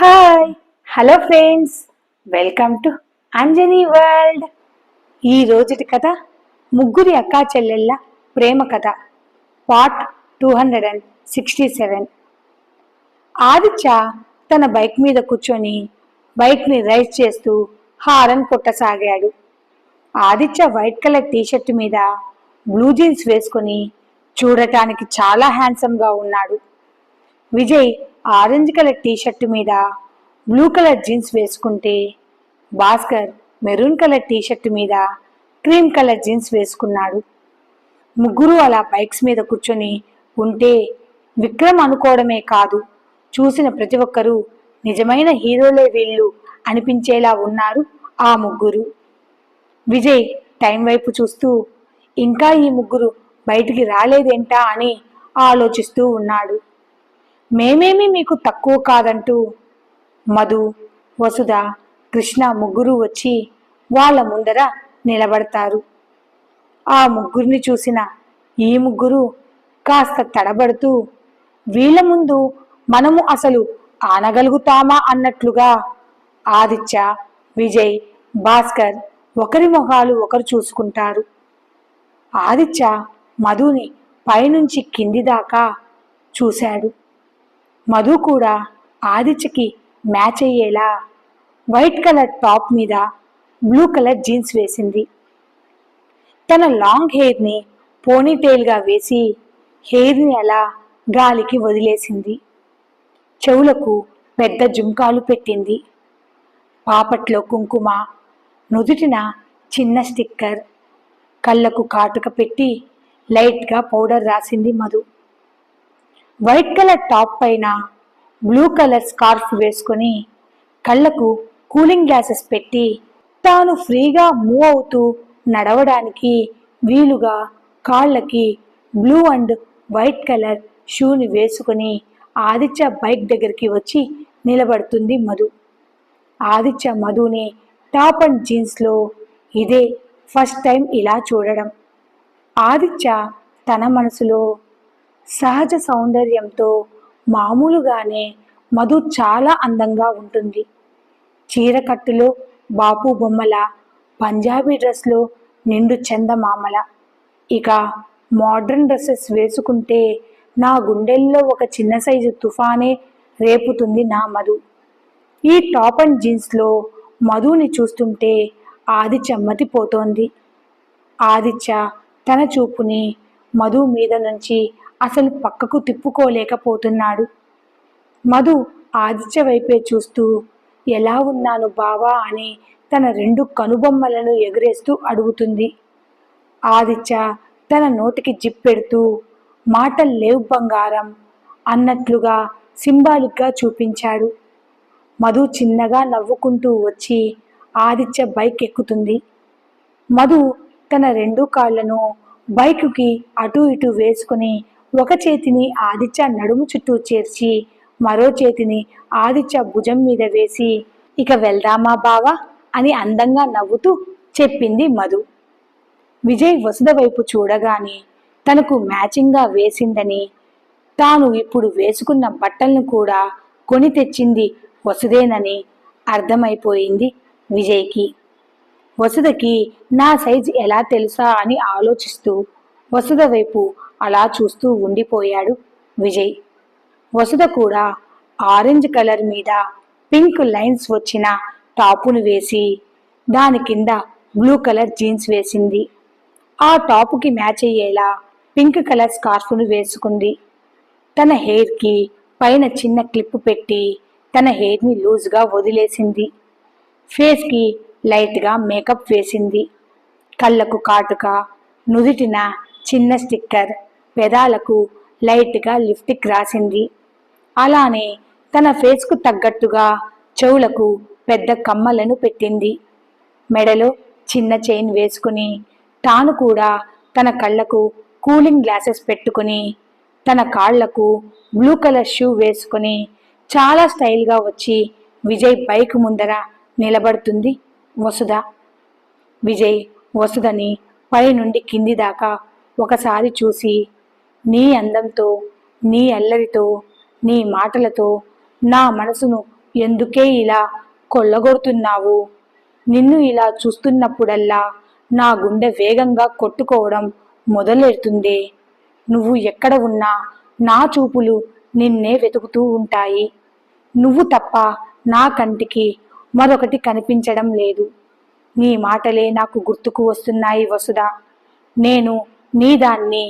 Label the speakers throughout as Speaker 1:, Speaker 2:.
Speaker 1: Hi hello friends welcome to Anjani world ఈ రోజుటి కథ ముగ్గురి అక్కా చెల్లెళ్ళ ప్రేమ కథ. Part two hundred and sixty seven Aditya తన బైక్ మీద కూర్చొని బైక్ని రైడ్ చేస్తూ horn కొట్టసాగాడు. Aditya white colour T shirt మీద బ్లూ జీన్స్ వేసుకొని చూడటానికి చాలా హ్యాండ్సమ్గా ఉన్నాడు. Vijay orange colour T shirt మీద బ్లూ కలర్ జీన్స్ వేసుకుంటే Bhaskar maroon colour T shirt మీద క్రీమ్ కలర్ జీన్స్ వేసుకున్నాడు. ముగ్గురు అలా బైక్స్ మీద కూర్చొని ఉంటే విక్రమ్ అనుకోవడమే కాదు చూసిన ప్రతి ఒక్కరూ నిజమైన హీరోలే వీళ్ళు అనిపించేలా ఉన్నారు ఆ ముగ్గురు. విజయ్ టైం వైపు చూస్తూ ఇంకా ఈ ముగ్గురు బయటికి రాలేదేంటా అని ఆలోచిస్తూ ఉన్నాడు. మేమేమి మీకు తక్కువ కాదంటూ మధు వసుధ కృష్ణ ముగ్గురు వచ్చి వాళ్ళ ముందర నిలబడతారు. ఆ ముగ్గురిని చూసిన ఈ ముగ్గురు కాస్త తడబడుతూ వీళ్ళ ముందు మనము అసలు ఆనగలుగుతామా అన్నట్లుగా ఆదిత్య విజయ్ భాస్కర్ ఒకరి మొహాలు ఒకరు చూసుకుంటారు. ఆదిత్య మధుని పైనుంచి కింది దాకా చూశాడు. మధు కూడా ఆదిత్యకి మ్యాచ్ అయ్యేలా వైట్ కలర్ టాప్ మీద బ్లూ కలర్ జీన్స్ వేసింది. తన లాంగ్ హెయిర్ని పోనీటైల్గా వేసి హెయిర్ని అలా గాలికి వదిలేసింది. చెవులకు పెద్ద జుంకాలు పెట్టింది. పాపట్లో కుంకుమ నుదుటిన చిన్న స్టిక్కర్ కళ్ళకు కాటుక పెట్టి లైట్గా పౌడర్ రాసింది మధు. వైట్ కలర్ టాప్ పైన బ్లూ కలర్ స్కార్ఫ్ వేసుకొని కళ్ళకు కూలింగ్ గ్లాసెస్ పెట్టి తాను ఫ్రీగా మూవ్ అవుతూ నడవడానికి వీలుగా కాళ్ళకి బ్లూ అండ్ వైట్ కలర్ షూని వేసుకొని ఆదిత్య బైక్ దగ్గరికి వచ్చి నిలబడుతుంది మధు. ఆదిత్య మధుని టాప్ అండ్ జీన్స్లో ఇదే ఫస్ట్ టైం ఇలా చూడడం. ఆదిత్య తన మనసులో సహజ సౌందర్యంతో మామూలుగానే మధు చాలా అందంగా ఉంటుంది. చీరకట్టులో బాపు బొమ్మల పంజాబీ డ్రెస్లో నిండు చందమామల. ఇక మోడ్రన్ డ్రెస్సెస్ వేసుకుంటే నా గుండెల్లో ఒక చిన్న సైజు తుఫానే రేపుతుంది నా మధు. ఈ టాప్ అండ్ జీన్స్లో మధుని చూస్తుంటే ఆదిత్య మతిపోతోంది ఆదిత్య తన చూపుని మధు మీద నుంచి అసలు పక్కకు తిప్పుకోలేకపోతున్నాడు. మధు ఆదిత్య వైపే చూస్తూ ఎలా ఉన్నాను బావా? అని తన రెండు కనుబొమ్మలను ఎగరేస్తూ అడుగుతుంది. ఆదిత్య తన నోటికి జిప్పెడుతూ మాటలు లేవు బంగారం అన్నట్లుగా సింబాలిక్గా చూపించాడు. మధు చిన్నగా నవ్వుకుంటూ వచ్చి ఆదిత్య బైక్ ఎక్కుతుంది. మధు తన రెండు కాళ్ళను బైకుకి అటు ఇటు వేసుకుని ఒక చేతిని ఆదిత్య నడుము చుట్టూ చేర్చి మరో చేతిని ఆదిత్య భుజం మీద వేసి ఇక వెళ్దామా బావా? అని అందంగా నవ్వుతూ చెప్పింది మధు. విజయ్ వసుధ వైపు చూడగానే తనకు మ్యాచింగ్గా వేసిందని తాను ఇప్పుడు వేసుకున్న బట్టలను కూడా కొని తెచ్చింది వసుదేనని అర్థమైపోయింది విజయ్కి. వసుదకి నా సైజ్ ఎలా తెలుసా? అని ఆలోచిస్తూ వసుద వైపు అలా చూస్తూ ఉండిపోయాడు విజయ్. వసుధ కూడా ఆరెంజ్ కలర్ మీద పింక్ లైన్స్ వచ్చిన టాపును వేసి దాని కింద బ్లూ కలర్ జీన్స్ వేసింది. ఆ టాపుకి మ్యాచ్ అయ్యేలా పింక్ కలర్ స్కార్ఫ్ను వేసుకుంది. తన హెయిర్కి పైన చిన్న క్లిప్ పెట్టి తన హెయిర్ని లూజ్గా వదిలేసింది. ఫేస్కి లైట్గా మేకప్ వేసింది. కళ్ళకు కాటుక నుదుటిన చిన్న స్టిక్కర్ పెదాలకు లైట్గా లిప్టిక్ రాసింది. అలానే తన ఫేస్కు తగ్గట్టుగా చెవులకు పెద్ద కమ్మలను పెట్టింది. మెడలో చిన్న చైన్ వేసుకుని తాను కూడా తన కళ్ళకు కూలింగ్ గ్లాసెస్ పెట్టుకుని తన కాళ్ళకు బ్లూ కలర్ షూ వేసుకుని చాలా స్టైల్గా వచ్చి విజయ్ బైక్ ముందర నిలబడుతుంది వసుధ. విజయ్ వసుధని పై నుండి కింది దాకా ఒకసారి చూసి నీ అందంతో నీ అల్లరితో నీ మాటలతో నా మనసును ఎందుకే ఇలా కొల్లగొడుతున్నావు? నిన్ను ఇలా చూస్తున్నప్పుడల్లా నా గుండె వేగంగా కొట్టుకోవడం మొదలెడుతుంది. నువ్వు ఎక్కడ ఉన్నా నా చూపులు నిన్నే వెతుకుతూ ఉంటాయి. నువ్వు తప్ప నా కంటికి మరొకటి కనిపించడం లేదు. నీ మాటలే నాకు గుర్తుకు వస్తున్నాయి వసుదా నేను నీ దాన్ని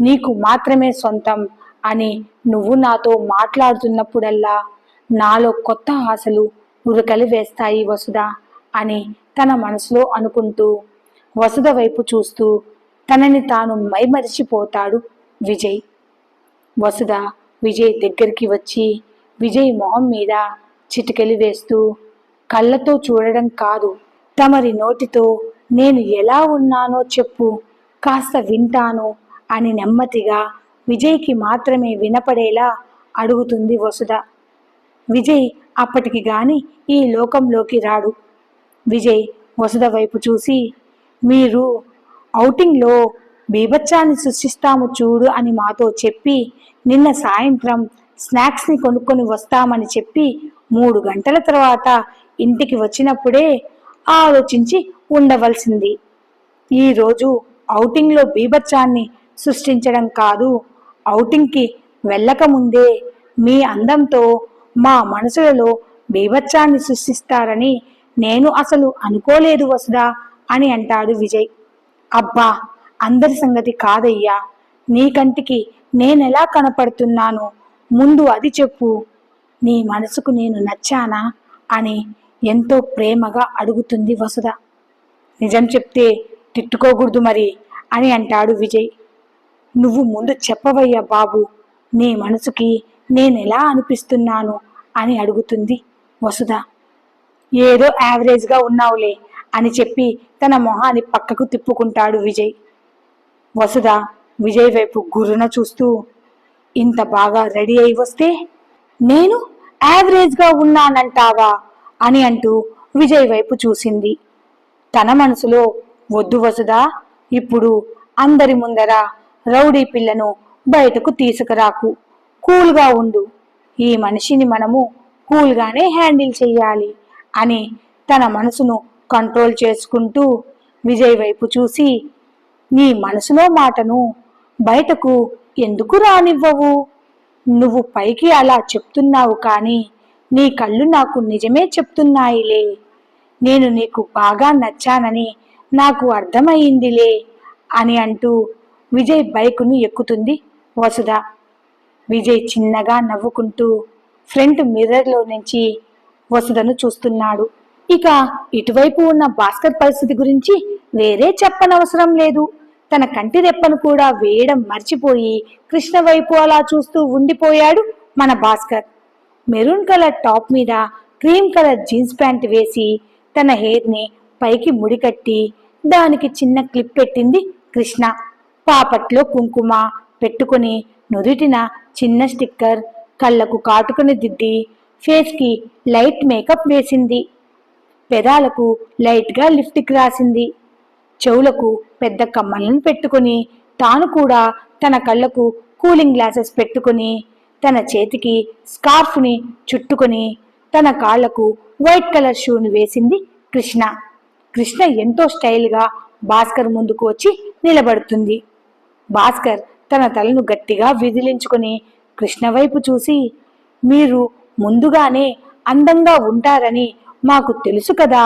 Speaker 1: నీకు మాత్రమే సొంతం అని నువ్వు నాతో మాట్లాడుతున్నప్పుడల్లా నాలో కొత్త ఆశలు ఉరకలి వేస్తాయి వసుధ అని తన మనసులో అనుకుంటూ వసుధ వైపు చూస్తూ తనని తాను మైమరిచిపోతాడు విజయ్. వసుధ విజయ్ దగ్గరికి వచ్చి విజయ్ మొహం మీద చిటికెలి వేస్తూ కళ్ళతో చూడడం కాదు తమరి నోటితో నేను ఎలా ఉన్నానో చెప్పు కాస్త వింటాను అని నెమ్మదిగా విజయ్కి మాత్రమే వినపడేలా అడుగుతుంది వసుధ. విజయ్ అప్పటికి గాని ఈ లోకంలోకి రాడు. విజయ్ వసుధ వైపు చూసి మీరు ఔటింగ్లో బీభత్సాన్ని సృష్టిస్తాము చూడు అని మాతో చెప్పి నిన్న సాయంత్రం స్నాక్స్ని కొనుక్కొని వస్తామని చెప్పి మూడు గంటల తర్వాత ఇంటికి వచ్చినప్పుడే ఆలోచించి ఉండవలసింది. ఈరోజు ఔటింగ్లో బీభత్సాన్ని సృష్టించడం కాదు. ఔటింగ్కి వెళ్ళకముందే మీ అందంతో మా మనసులలో బీభత్సాన్ని సృష్టిస్తారని నేను అసలు అనుకోలేదు వసుదా అని అంటాడు విజయ్. అబ్బా అందరి సంగతి కాదయ్యా. నీ కంటికి నేనెలా కనపడుతున్నాను? ముందు అది చెప్పు. నీ మనసుకు నేను నచ్చానా? అని ఎంతో ప్రేమగా అడుగుతుంది వసుధ. నిజం చెప్తే తిట్టుకోకూడదు మరి అని అంటాడు విజయ్. నువ్వు ముందు చెప్పవయ్యా బాబు నీ మనసుకి నేనెలా అనిపిస్తున్నాను అని అడుగుతుంది వసుధ. ఏదో యావరేజ్గా ఉన్నావులే అని చెప్పి తన మొహాన్ని పక్కకు తిప్పుకుంటాడు విజయ్. వసుధ విజయ్ వైపు గుర్రున చూస్తూ ఇంత బాగా రెడీ అయి వస్తే నేను యావరేజ్గా ఉన్నానంటావా? అని అంటూ విజయ్ వైపు చూసింది. తన మనసులో వద్దు వసుదా ఇప్పుడు అందరి ముందర రౌడీ పిల్లను బయటకు తీసుకురాకు. కూల్గా ఉండు. ఈ మనిషిని మనము కూల్గానే హ్యాండిల్ చెయ్యాలి అని తన మనసును కంట్రోల్ చేసుకుంటూ విజయ్ వైపు చూసి నీ మనసులో మాటను బయటకు ఎందుకు రానివ్వవు? నువ్వు పైకి అలా చెప్తున్నావు కానీ నీ కళ్ళు నాకు నిజమే చెప్తున్నాయిలే. నేను నీకు బాగా నచ్చానని నాకు అర్థమయ్యిందిలే అని అంటూ విజయ్ బైకును ఎక్కుతుంది. వసుధ విజయ్ చిన్నగా నవ్వుకుంటూ ఫ్రంట్ మిర్రర్లో నుంచి వసుధను చూస్తున్నాడు. ఇక ఇటువైపు ఉన్న భాస్కర్ పరిస్థితి గురించి వేరే చెప్పనవసరం లేదు. తన కంటి రెప్పను కూడా వేయడం మర్చిపోయి కృష్ణ వైపు అలా చూస్తూ ఉండిపోయాడు మన భాస్కర్. మెరూన్ కలర్ టాప్ మీద క్రీమ్ కలర్ జీన్స్ ప్యాంట్ వేసి తన హెయిర్ని పైకి ముడికట్టి దానికి చిన్న క్లిప్ పెట్టింది కృష్ణ. పాపట్లో కుంకుమ పెట్టుకుని నుదుటిన చిన్న స్టిక్కర్ కళ్ళకు కాటుకుని దిద్ది ఫేస్కి లైట్ మేకప్ వేసింది. పెదాలకు లైట్గా లిఫ్ట్కి రాసింది. చెవులకు పెద్ద కమ్మలను పెట్టుకుని తాను కూడా తన కళ్ళకు కూలింగ్ గ్లాసెస్ పెట్టుకుని తన చేతికి స్కార్ఫ్ని చుట్టుకొని తన కాళ్ళకు వైట్ కలర్ షూని వేసింది కృష్ణ. కృష్ణ ఎంతో స్టైల్గా భాస్కర్ ముందుకు వచ్చి నిలబడుతుంది. భాస్కర్ తన తలను గట్టిగా విదిలించుకుని కృష్ణ వైపు చూసి మీరు ముందుగానే అందంగా ఉంటారని మాకు తెలుసు కదా.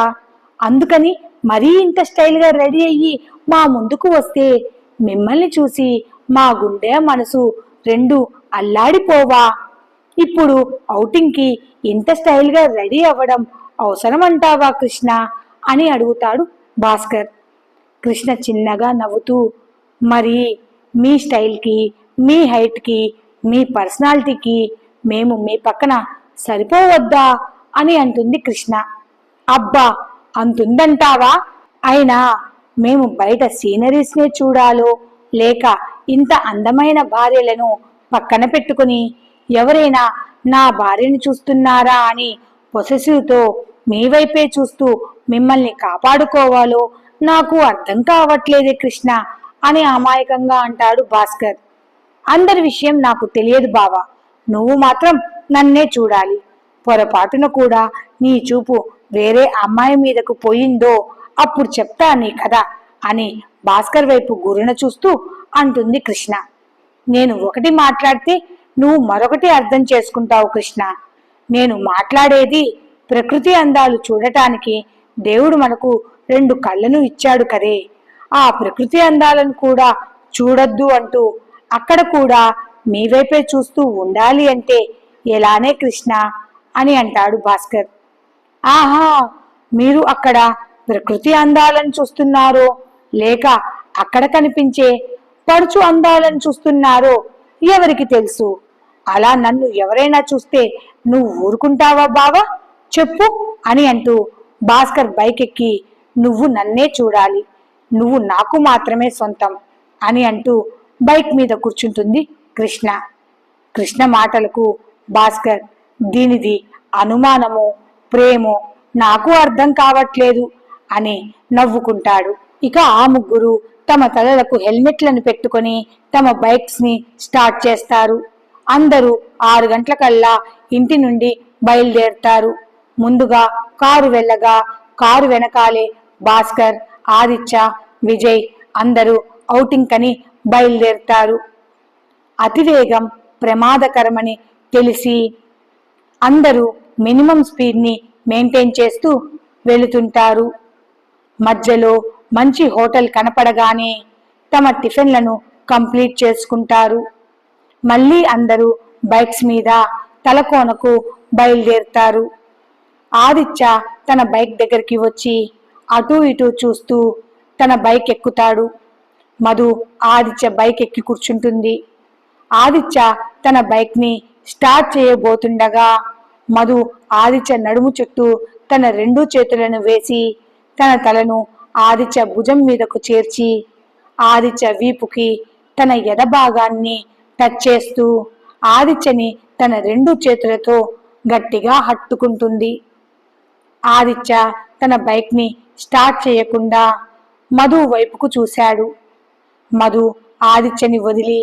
Speaker 1: అందుకని మరీ ఇంత స్టైల్గా రెడీ అయ్యి మా ముందుకు వస్తే మిమ్మల్ని చూసి మా గుండె మనసు రెండు అల్లాడిపోవా. ఇప్పుడు ఔటింగ్కి ఇంత స్టైల్గా రెడీ అవ్వడం అవసరమంటావా కృష్ణ? అని అడుగుతాడు భాస్కర్. కృష్ణ చిన్నగా నవ్వుతూ మరి మీ స్టైల్కి మీ హైట్కి మీ పర్సనాలిటీకి మేము మీ పక్కన సరిపోవద్దా అని అంటుంది కృష్ణ. అబ్బా! అంతుందంటావా? అయినా మేము బయట సీనరీస్నే చూడాలో లేక ఇంత అందమైన భార్యలను పక్కన పెట్టుకుని ఎవరైనా నా భార్యను చూస్తున్నారా అని పొసెసివ్తో మీ వైపే చూస్తూ మిమ్మల్ని కాపాడుకోవాలో నాకు అర్థం కావట్లేదే కృష్ణ. అని అమాయకంగా అంటాడు భాస్కర్. అందరి విషయం నాకు తెలియదు బావా. నువ్వు మాత్రం నన్నే చూడాలి. పొరపాటున కూడా నీ చూపు వేరే అమ్మాయి మీదకు పోయిందో అప్పుడు చెప్తా నీ కథ అని భాస్కర్ వైపు గురిన చూస్తూ అంటుంది కృష్ణ. నేను ఒకటి మాట్లాడితే నువ్వు మరొకటి అర్థం చేసుకుంటావు కృష్ణ. నేను మాట్లాడేది ప్రకృతి అందాలు చూడటానికి దేవుడు మనకు రెండు కళ్ళను ఇచ్చాడు కదే. ఆ ప్రకృతి అందాలను కూడా చూడొద్దు అంటూ అక్కడ కూడా మీ వైపే చూస్తూ ఉండాలి అంటే ఎలానే కృష్ణ అని అంటాడు భాస్కర్. ఆహా మీరు అక్కడ ప్రకృతి అందాలను చూస్తున్నారో లేక అక్కడ కనిపించే పడుచు అందాలను చూస్తున్నారో ఎవరికి తెలుసు? అలా నన్ను ఎవరైనా చూస్తే నువ్వు ఊరుకుంటావా బావా? చెప్పు అని అంటూ భాస్కర్ బైక్ ఎక్కి నువ్వు నన్నే చూడాలి. నువ్వు నాకు మాత్రమే సొంతం అని అంటూ బైక్ మీద కూర్చుంటుంది కృష్ణ. కృష్ణ మాటలకు భాస్కర్ దీనిది అనుమానమో ప్రేమో నాకు అర్థం కావట్లేదు అని నవ్వుకుంటాడు. ఇక ఆ ముగ్గురు తమ తలలకు హెల్మెట్లను పెట్టుకొని తమ బైక్స్ని స్టార్ట్ చేస్తారు. అందరూ ఆరు గంటలకల్లా ఇంటి నుండి బయలుదేరుతారు. ముందుగా కారు వెళ్ళగా కారు వెనకాలే భాస్కర్ ఆదిత్య విజయ్ అందరూ ఔటింగ్ కని బయలుదేరుతారు. అతివేగం ప్రమాదకరమని తెలిసి అందరూ మినిమం స్పీడ్ని మెయింటైన్ చేస్తూ వెళుతుంటారు. మధ్యలో మంచి హోటల్ కనపడగానే తమ టిఫిన్లను కంప్లీట్ చేసుకుంటారు. మళ్ళీ అందరూ బైక్స్ మీద తలకోనకు బయలుదేరుతారు. ఆదిత్య తన బైక్ దగ్గరికి వచ్చి అటూ ఇటూ చూస్తూ తన బైక్ ఎక్కుతాడు మధు ఆదిత్య బైక్ ఎక్కి కూర్చుంటుంది. ఆదిత్య తన బైక్ని స్టార్ట్ చేయబోతుండగా మధు ఆదిత్య నడుము చుట్టూ తన రెండు చేతులను వేసి తన తలను ఆదిత్య భుజం మీదకు చేర్చి ఆదిత్య వీపుకి తన ఎదభాగాన్ని టచ్ చేస్తూ ఆదిత్యని తన రెండు చేతులతో గట్టిగా హట్టుకుంటుంది. ఆదిత్య తన బైక్ని స్టార్ట్ చేయకుండా మధు వైపుకు చూశాడు. మధు ఆదిత్యని వదిలి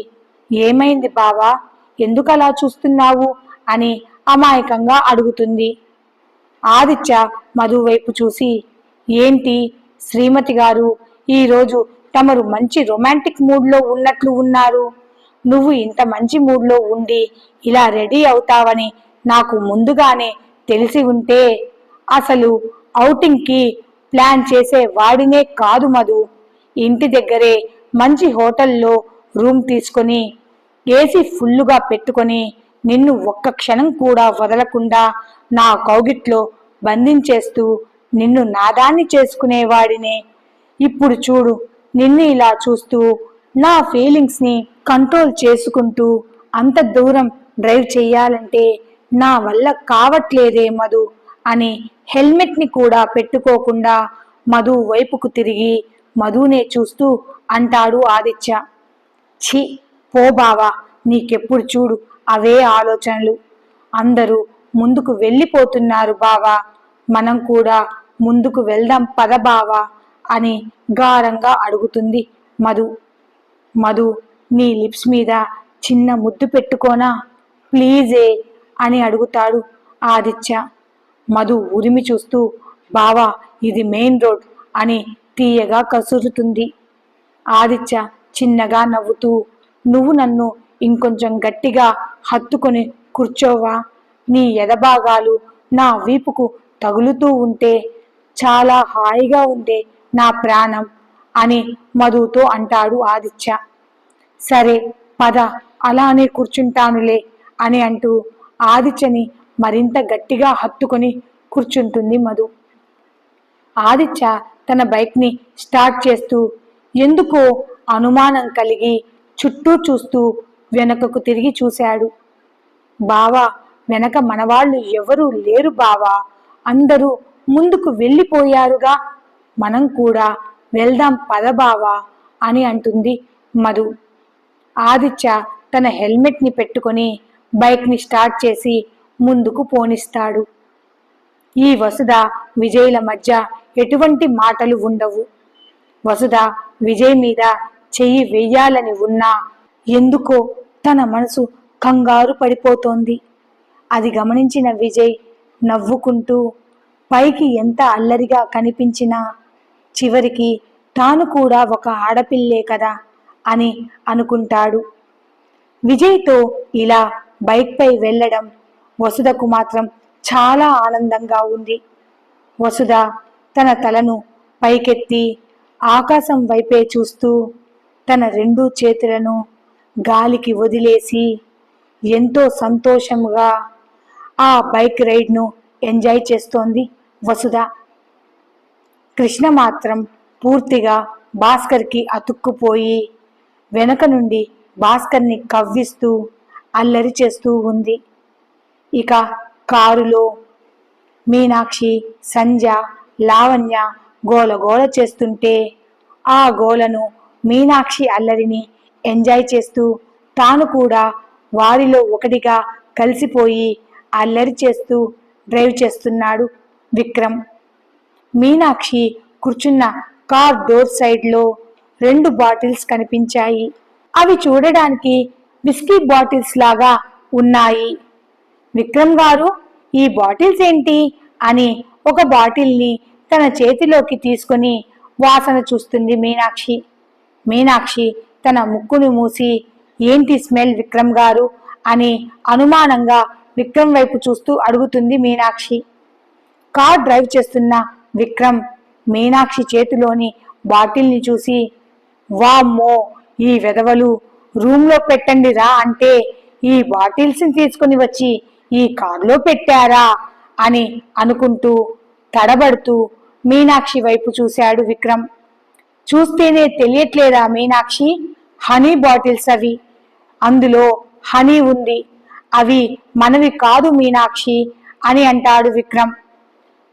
Speaker 1: ఏమైంది బావా? ఎందుకు అలా చూస్తున్నావు? అని అమాయకంగా అడుగుతుంది. ఆదిత్య మధు వైపు చూసి ఏంటి శ్రీమతి గారు ఈరోజు తమరు మంచి రొమాంటిక్ మూడ్లో ఉన్నట్లు ఉన్నారు. నువ్వు ఇంత మంచి మూడ్లో ఉండి ఇలా రెడీ అవుతావని నాకు ముందుగానే తెలిసి ఉంటే అసలు ఔటింగ్కి ప్లాన్ చేసే వాడినే కాదు మధు. ఇంటి దగ్గరే మంచి హోటల్లో రూమ్ తీసుకొని ఏసీ ఫుల్లుగా పెట్టుకొని నిన్ను ఒక్క క్షణం కూడా వదలకుండా నా కౌగిట్లో బంధించేస్తూ నిన్ను నాదాన్ని చేసుకునేవాడినే ఇప్పుడు చూడు నిన్ను ఇలా చూస్తూ నా ఫీలింగ్స్ని కంట్రోల్ చేసుకుంటూ అంత దూరం డ్రైవ్ చెయ్యాలంటే నా వల్ల కావట్లేదే మధు. అని హెల్మెట్ని కూడా పెట్టుకోకుండా మధు వైపుకు తిరిగి మధునే చూస్తూ అంటాడు ఆదిత్య. ఛీ పో బావా నీకెప్పుడు చూడు అవే ఆలోచనలు. అందరూ ముందుకు వెళ్ళిపోతున్నారు బావా. మనం కూడా ముందుకు వెళ్దాం పద బావా అని గారంగా అడుగుతుంది మధు. మధు నీ లిప్స్ మీద చిన్న ముద్దు పెట్టుకోనా? ప్లీజే అని అడుగుతాడు ఆదిత్య. మధు ఉరిమి చూస్తూ బావా ఇది మెయిన్ రోడ్ అని తీయగా కసురుతుంది. ఆదిత్య చిన్నగా నవ్వుతూ నువ్వు నన్ను ఇంకొంచెం గట్టిగా హత్తుకొని కూర్చోవా? నీ ఎదభాగాలు నా వీపుకు తగులుతూ ఉంటే చాలా హాయిగా ఉండే నా ప్రాణం అని మధుతో అంటాడు ఆదిత్య. సరే పద అలానే కూర్చుంటానులే అని అంటూ ఆదిత్యని మరింత గట్టిగా హత్తుకొని కూర్చుంటుంది మధు. ఆదిత్య తన బైక్ని స్టార్ట్ చేస్తూ ఎందుకో అనుమానం కలిగి చుట్టూ చూస్తూ వెనకకు తిరిగి చూశాడు. బావా వెనక మనవాళ్ళు ఎవరూ లేరు బావా. అందరూ ముందుకు వెళ్ళిపోయారుగా. మనం కూడా వెళ్దాం పద బావా అని అంటుంది మధు. ఆదిత్య తన హెల్మెట్ని పెట్టుకొని బైక్ని స్టార్ట్ చేసి ముందుకు పోనిస్తాడు. ఈ వసుధ విజయ్ల మధ్య ఎటువంటి మాటలు ఉండవు. వసుధ విజయ్ మీద చెయ్యి వెయ్యాలని ఉన్నా ఎందుకో తన మనసు కంగారు పడిపోతోంది. అది గమనించిన విజయ్ నవ్వుకుంటూ పైకి ఎంత అల్లరిగా కనిపించినా చివరికి తాను కూడా ఒక ఆడపిల్లే కదా అని అనుకుంటాడు. విజయ్తో ఇలా బైక్పై వెళ్ళడం వసుధకు మాత్రం చాలా ఆనందంగా ఉంది. వసుధ తన తలను పైకెత్తి ఆకాశం వైపే చూస్తూ తన రెండు చేతులను గాలికి వదిలేసి ఎంతో సంతోషంగా ఆ బైక్ రైడ్ను ఎంజాయ్ చేస్తోంది వసుధ. కృష్ణ మాత్రం పూర్తిగా భాస్కర్కి అతుక్కుపోయి వెనక నుండి భాస్కర్ని కవ్విస్తూ అల్లరి చేస్తూ ఉంది. ఇక కారులో మీనాక్షి సంజ లావణ్య గోల గోల చేస్తుంటే ఆ గోలను మీనాక్షి అల్లరిని ఎంజాయ్ చేస్తూ తాను కూడా వారిలో ఒకటిగా కలిసిపోయి అల్లరి చేస్తూ డ్రైవ్ చేస్తున్నాడు విక్రమ్. మీనాక్షి కూర్చున్న కార్ డోర్ సైడ్లో రెండు బాటిల్స్ కనిపించాయి. అవి చూడడానికి బిస్కీ బాటిల్స్ లాగా ఉన్నాయి. విక్రమ్ గారు ఈ బాటిల్స్ ఏంటి? అని ఒక బాటిల్ని తన చేతిలోకి తీసుకొని వాసన చూస్తుంది మీనాక్షి. మీనాక్షి తన ముక్కును మూసి ఏంటి స్మెల్ విక్రమ్ గారు? అని అనుమానంగా విక్రమ్ వైపు చూస్తూ అడుగుతుంది మీనాక్షి. కార్ డ్రైవ్ చేస్తున్న విక్రమ్ మీనాక్షి చేతిలోని బాటిల్ని చూసి వామ్మో ఈ వెధవలు రూమ్లో పెట్టండి రా అంటే ఈ బాటిల్స్ని తీసుకుని వచ్చి ఈ కారులో పెట్టారా? అని అనుకుంటూ తడబడుతూ మీనాక్షి వైపు చూశాడు విక్రమ్. చూస్తేనే తెలియట్లేదా మీనాక్షి? హనీ బాటిల్స్ అవి. అందులో హనీ ఉంది. అవి మనవి కాదు మీనాక్షి అని అంటాడు విక్రమ్.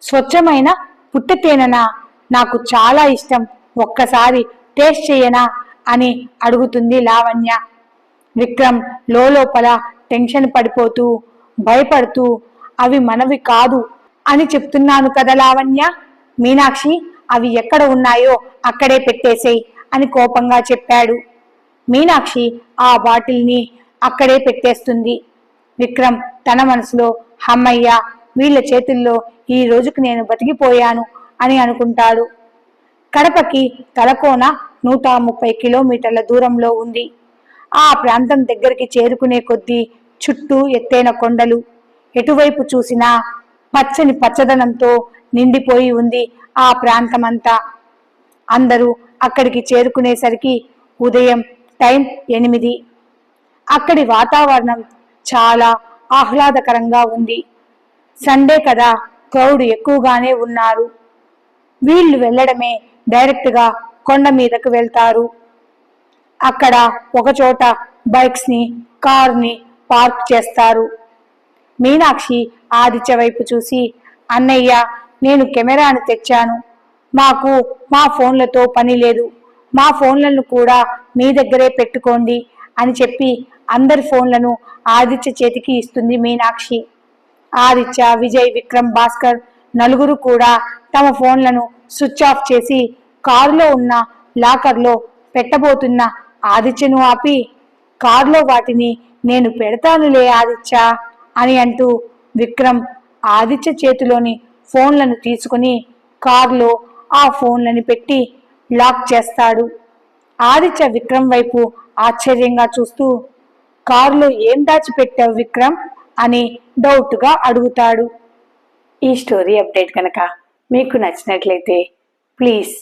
Speaker 1: స్వచ్ఛమైన పుట్టతేననా? నాకు చాలా ఇష్టం. ఒక్కసారి టేస్ట్ చేయనా? అని అడుగుతుంది లావణ్య. విక్రమ్ లోపల టెన్షన్ పడిపోతూ భయపడుతూ అవి మనవి కాదు అని చెప్తున్నాను కదా లావణ్య. మీనాక్షి అవి ఎక్కడ ఉన్నాయో అక్కడే పెట్టేసేయ్ అని కోపంగా చెప్పాడు. మీనాక్షి ఆ బాటిల్ని అక్కడే పెట్టేస్తుంది. విక్రమ్ తన మనసులో హమ్మయ్య వీళ్ళ చేతుల్లో ఈ రోజుకు నేను బతికిపోయాను అని అనుకుంటాడు. కడపకి తలకోన నూట ముప్పై కిలోమీటర్ల దూరంలో ఉంది. ఆ ప్రాంతం దగ్గరికి చేరుకునే కొద్దీ చుట్టూ ఎత్తైన కొండలు. ఎటువైపు చూసినా పచ్చని పచ్చదనంతో నిండిపోయి ఉంది ఆ ప్రాంతమంతా. అందరూ అక్కడికి చేరుకునేసరికి ఉదయం టైం ఎనిమిది. అక్కడి వాతావరణం చాలా ఆహ్లాదకరంగా ఉంది. సండే కదా క్రౌడ్ ఎక్కువగానే ఉన్నారు. వీళ్ళు వెళ్ళడమే డైరెక్ట్గా కొండ మీదకు వెళ్తారు. అక్కడ ఒకచోట బైక్స్ని కార్ని పార్క్ చేస్తారు. మీనాక్షి ఆదిత్య వైపు చూసి అన్నయ్య నేను కెమెరాను తెచ్చాను. మాకు మా ఫోన్లతో పని లేదు. మా ఫోన్లను కూడా మీ దగ్గరే పెట్టుకోండి అని చెప్పి అందరి ఫోన్లను ఆదిత్య చేతికి ఇస్తుంది మీనాక్షి. ఆదిత్య విజయ్ విక్రమ్ భాస్కర్ నలుగురు కూడా తమ ఫోన్లను స్విచ్ ఆఫ్ చేసి కారులో ఉన్న లాకర్లో పెట్టబోతున్న ఆదిత్యను ఆపి కారులో వాటిని నేను పెడతానులే ఆదిత్య అని అంటూ విక్రమ్ ఆదిత్య చేతిలోని ఫోన్లను తీసుకుని కారులో ఆ ఫోన్లను పెట్టి లాక్ చేస్తాడు. ఆదిత్య విక్రమ్ వైపు ఆశ్చర్యంగా చూస్తూ కారులో ఏం దాచిపెట్టావు విక్రమ్? అని డౌట్గా అడుగుతాడు. ఈ స్టోరీ అప్డేట్ కనుక మీకు నచ్చినట్లయితే please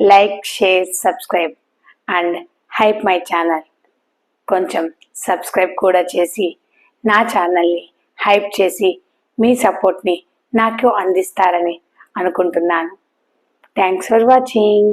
Speaker 1: like share subscribe and hype my channel. కొంచెం సబ్స్క్రైబ్ కూడా చేసి నా ఛానల్ని హైప్ చేసి మీ సపోర్ట్ని నాకు అందిస్తారని అనుకుంటున్నాను. Thanks for watching